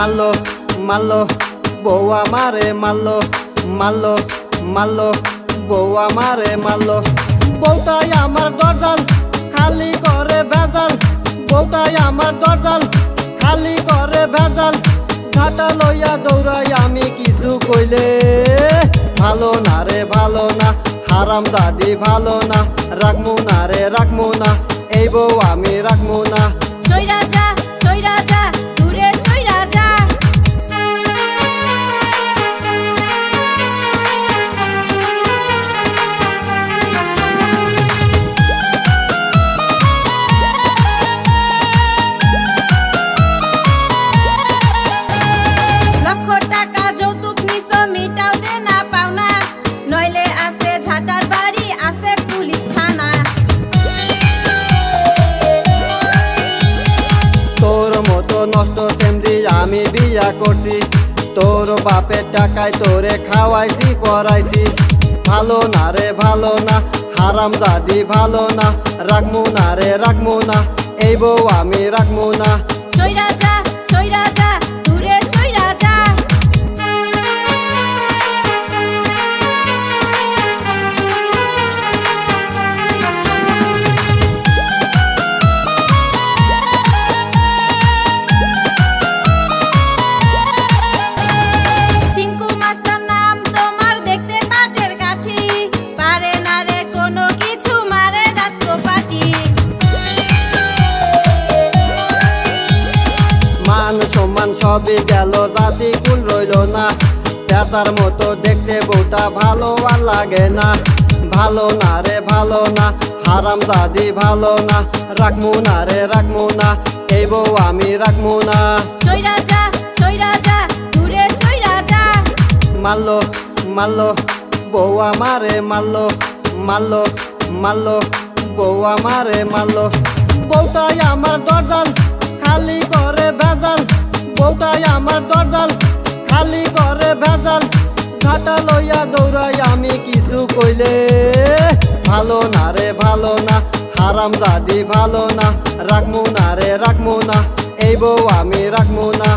মারলো মারলো বউ আমারে মারলো মারলো মারলো বউ আমারে মারলো বউটাই আমার দরজাল খালি করে ভেজাল। বউটাই আমার দরজাল খালি করে ভেজাল। ঝাঁটা লইয়া দৌড়াই আমি কিছু কইলে। ভালো না রে, ভালো না, হারাম দাদি ভালো না। রাখমু না রে, রাখমু না, এই বউ আমি রাখমু না। বিয়া করছি। তোর বাপের টাকায় তোরে খাওয়াইছি, পড়াইছি। ভালো না রে, ভালো না। হারাম দাদি ভালো না। রাখমু না রে, রাখমু না। এই বউ আমি রাখমু না। মান সম্মান সবই গেল জাতি কুল রইল না। পেঁচার মতো দেখতে বউটা ভালো আর লাগে না। ভালো না রে ভালো না হারাম দাদি ভালো না। রাখমু না রে রাখমু না এই বউ আমি রাখমু না। মারলো মারলো বউ আমারে মারলো মারলো মারলো বউ আমারে মারলো। বউটাই আমার দরজাল খালি করে বউটাই আমার দরজাল, খালি করে ভেজাল। ঝাঁটা লইয়া দৌড়াই আমি কিছু কইলে, ভালো না রে, ভালো না, হারাম দাদি ভালো না, রাখমু না রে, রাখমু না, এই বউ আমি রাখমু না।